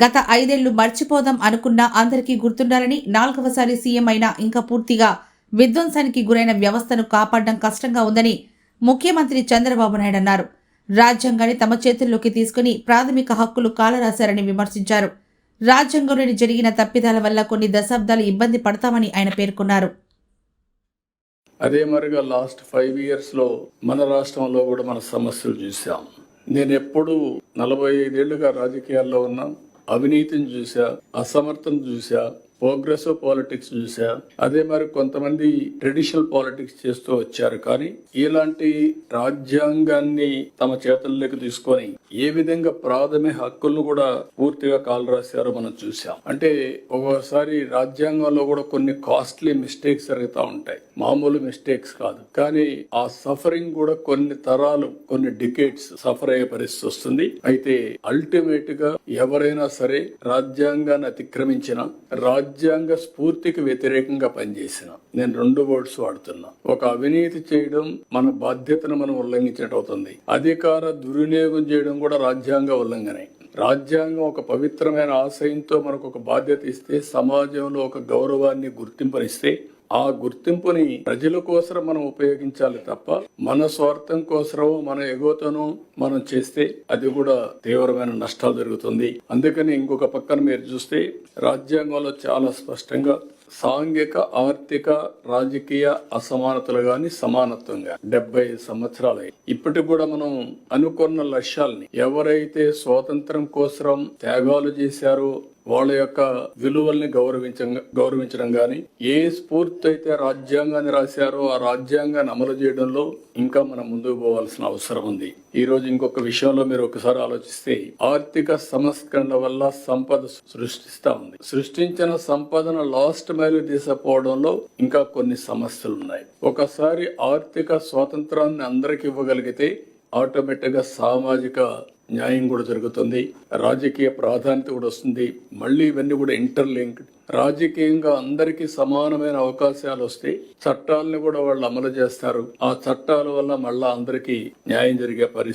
గత ఐదేళ్ళు మర్చిపోదాం అనుకున్న అందరికీ గుర్తుండాలని నాలుగవసారి సీఎం అయినా ఇంకా పూర్తిగా విధ్వంసానికి గురైన వ్యవస్థను కాపాడడం కష్టంగా ఉందని ముఖ్యమంత్రి చంద్రబాబు నాయుడు అన్నారు. రాజ్యాంగాన్ని తమ చేతుల్లోకి తీసుకుని ప్రాథమిక హక్కులు కాలరాశారని విమర్శించారు. రాజ్యాంగంలోని జరిగిన తప్పిదాల వల్ల కొన్ని దశాబ్దాలు ఇబ్బంది పడతామని ఆయన పేర్కొన్నారు. అదే మరిగా లాస్ట్ ఫైవ్ ఇయర్స్లో మన రాష్ట్రంలో కూడా మన సమస్యలు చూసాం నేను ఎప్పుడు నలభై ఐదేళ్ళుగా రాజకీయాల్లో ఉన్నాను అవినీతిని చూసా అసమర్థను చూసా ప్రోగ్రెసివ్ పాలిటిక్స్ చూసా. అదే మరి కొంతమంది ట్రెడిషనల్ పాలిటిక్స్ చేస్తూ వచ్చారు. కానీ ఇలాంటి రాజ్యాంగాన్ని తమ చేతుల్లోకి తీసుకొని ఏ విధంగా ప్రాథమిక హక్కులను కూడా పూర్తిగా కాలు రాశారో మనం చూసాం. అంటే ఒక్కోసారి రాజ్యాంగంలో కూడా కొన్ని కాస్ట్లీ మిస్టేక్స్ జరుగుతూ ఉంటాయి. మామూలు మిస్టేక్స్ కాదు. కానీ ఆ సఫరింగ్ కూడా కొన్ని తరాలు కొన్ని డికేట్స్ సఫర్ అయ్యే పరిస్థితి వస్తుంది. అయితే అల్టిమేట్గా ఎవరైనా సరే రాజ్యాంగాన్ని అతిక్రమించిన రాజ్య రాజ్యాంగ స్ఫూర్తికి వ్యతిరేకంగా పనిచేసిన నేను రెండు వర్డ్స్ వాడుతున్నా. ఒక అవినీతి చేయడం మన బాధ్యతను మనం ఉల్లంఘించినట్టు అవుతుంది. అధికార దుర్వినియోగం చేయడం కూడా రాజ్యాంగ ఉల్లంఘనే. రాజ్యాంగం ఒక పవిత్రమైన ఆశయంతో మనకు ఒక బాధ్యత ఇస్తే సమాజంలో ఒక గౌరవాన్ని గుర్తింపనిస్తే ఆ గుర్తింపుని ప్రజల కోసం మనం ఉపయోగించాలి తప్ప మన స్వార్థం కోసమో మన ఎగోతను మనం చేస్తే అది కూడా తీవ్రమైన నష్టాలు జరుగుతుంది. అందుకని ఇంకొక పక్కన మీరు చూస్తే రాజ్యాంగంలో చాలా స్పష్టంగా సాంఘిక ఆర్థిక రాజకీయ అసమానతలు గాని సమానత్వం గాని డెబ్బై సంవత్సరాలు ఇప్పటికి కూడా మనం అనుకున్న లక్ష్యాలని ఎవరైతే స్వాతంత్రం కోసం త్యాగాలు చేశారో వాళ్ళ యొక్క విలువల్ని గౌరవించ గౌరవించడం కానీ ఏ స్ఫూర్తి అయితే రాజ్యాంగాన్ని రాశారో ఆ రాజ్యాంగాన్ని అమలు చేయడంలో ఇంకా మనం ముందుకు పోవాల్సిన అవసరం ఉంది. ఈ రోజు ఇంకొక విషయంలో మీరు ఒకసారి ఆలోచిస్తే ఆర్థిక సంస్కరణ వల్ల సంపద సృష్టిస్తా ఉంది. సృష్టించిన సంపదను లాస్ట్ మైలు తీసుకుపోవడంలో ఇంకా కొన్ని సమస్యలు ఉన్నాయి ఒకసారి ఆర్థిక స్వాతంత్రాన్ని అందరికి ఇవ్వగలిగితే ఆటోమేటిక్గా సామాజిక న్యాయం కూడా జరుగుతుంది రాజకీయ ప్రాధాన్యత కూడా వస్తుంది మళ్ళీ ఇవన్నీ కూడా ఇంటర్లింక్ రాజకీయంగా అందరికీ సమానమైన అవకాశాలు వస్తాయి చట్టాలను కూడా వాళ్ళు అమలు చేస్తారు. ఆ చట్టాల వల్ల మళ్ళా అందరికీ న్యాయం జరిగే పరిస్థితి